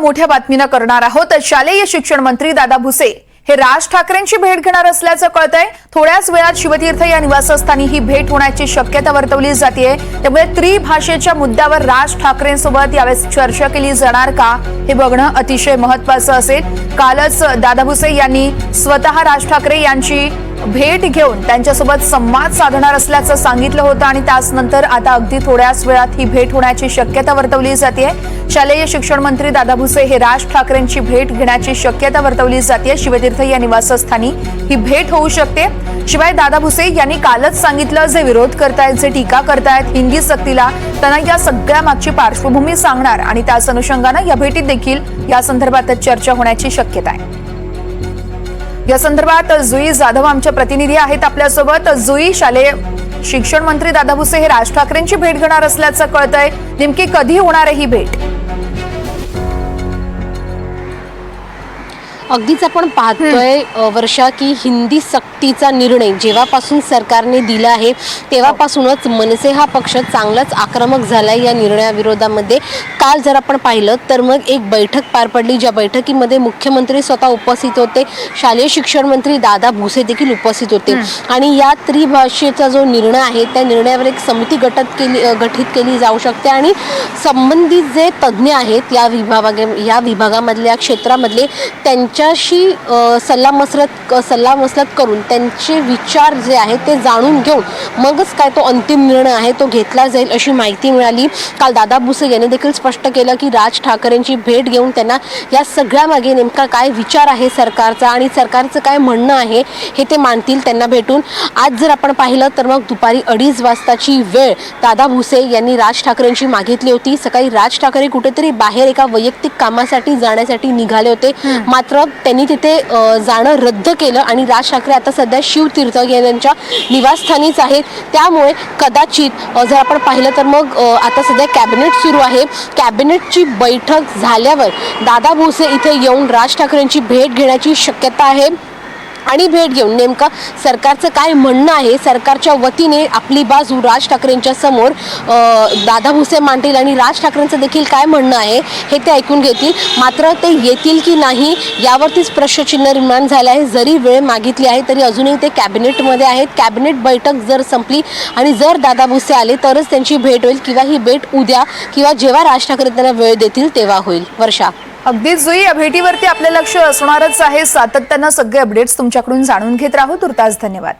मोठ्या बातमीनं करणार आहोत. शालेय शिक्षण मंत्री दादा भुसे हे राज ठाकरेंची भेट घेणार असल्याचं कळतंय. थोड्याच वेळात शिवतीर्थ या निवासस्थानी ही भेट होण्याची शक्यता वर्तवली जाते त्यामुळे त्रिभाषेच्या मुद्द्यावर राज ठाकरेंसोबत यावेळेस चर्चा केली जाणार का हे बघणं अतिशय महत्वाचं असेल. कालच दादा भुसे यांनी स्वतः राज ठाकरे यांची भेट घेऊन त्यांच्यासोबत संवाद साधणार असल्याचं सांगितलं होतं आणि त्याच नंतर आता अगदी थोड्याच वेळात ही भेट होण्याची शक्यता वर्तवली जाते शालेय शिक्षण मंत्री दादा भुसे हे राज ठाकरेंची भेट घेण्याची शक्यता वर्तवली जाते शिवतीर्थ या निवासस्थानी ही भेट होऊ शकते. शिवाय दादा भुसे यांनी कालच सांगितलं जे विरोध करतायत जे टीका करतायत हिंदी सक्तीला त्यांना या सगळ्या मागची पार्श्वभूमी सांगणार आणि त्याच अनुषंगानं या भेटीत देखील या संदर्भात चर्चा होण्याची शक्यता आहे. या संदर्भात जुई जाधव आमच्या प्रतिनिधी आहेत आपल्यासोबत. जुई शालेय शिक्षण मंत्री दादा भुसे हे राज ठाकरेंची भेट घेणार असल्याचं कळतंय. नेमकी कधी होणार आहे ही भेट? अगदीच आपण पाहतोय वर्षा की हिंदी सक्तीचा निर्णय जेव्हापासून सरकारने दिला आहे तेव्हापासूनच मनसे हा पक्ष चांगलाच आक्रमक झालाय या निर्णयाविरोधामध्ये. काल जर आपण पाहिलं तर मग एक बैठक पार पडली ज्या बैठकीमध्ये मुख्यमंत्री स्वतः उपस्थित होते शालेय शिक्षण मंत्री दादा भुसे देखील उपस्थित होते. आणि या त्रिभाषेचा जो निर्णय आहे त्या निर्णयावर एक समिती गटत केली गठीत केली जाऊ शकते. आणि संबंधित जे तज्ज्ञ आहेत या विभागा या विभागामधले या क्षेत्रामधले त्यांच्याशी अ, सल्लामसलत सल्लामसलत करून त्यांचे विचार जे आहेत ते जाणून घेऊन मगच काय तो अंतिम निर्णय आहे तो घेतला जाईल अशी माहिती मिळाली. काल दादा भुसे यांनी देखील स्पष्ट केलं की राज ठाकरेंची भेट घेऊन त्यांना या सगळ्यामागे नेमका काय विचार आहे सरकारचा आणि सरकारचं काय म्हणणं आहे हे ते मानतील त्यांना भेटून. आज जर आपण पाहिलं तर मग दुपारी अडीच वाजताची वेळ दादा भुसे यांनी राज ठाकरेंची मागितली होती. सकाळी राज ठाकरे कुठेतरी बाहेर एका वैयक्तिक कामासाठी जाण्यासाठी निघाले होते. मात्र त्यांनी तिथे जाणं रद्द केलं आणि राज ठाकरे आता सध्या शिवतीर्थ यांच्या निवासस्थानीच आहेत. त्यामुळे कदाचित जर आपण पाहिलं तर मग आता सध्या कॅबिनेट सुरू आहे. कॅबिनेटची बैठक झाल्यावर दादा भुसे इथे येऊन राज ठाकरेंची भेट घेण्याची शक्यता आहे. आणि भेट घेऊन नेमकं सरकारचं काय म्हणणं आहे? सरकारच्या वतीने आपली बाजू राज ठाकरेंच्या समोर दादा भुसे मांडतील आणि राज ठाकरेंचं देखील काय म्हणणं आहे हे ते ऐकून घेतील. मात्र ते येतील की नाही यावरतीच प्रश्नचिन्ह निर्माण झालं आहे. जरी वेळ मागितली आहे तरी अजूनही ते कॅबिनेटमध्ये आहेत. कॅबिनेट बैठक जर संपली आणि जर दादा भुसे आले तरच त्यांची भेट होईल किंवा ही भेट उद्या किंवा जेव्हा राज ठाकरे त्यांना वेळ देतील तेव्हा होईल. वर्षा. अगदीच जुई या भेटीवरती आपलं लक्ष असणारच आहे. सातत्यानं सगळे अपडेट्स तुमच्याकडून जाणून घेत राहू. तुर्तास धन्यवाद.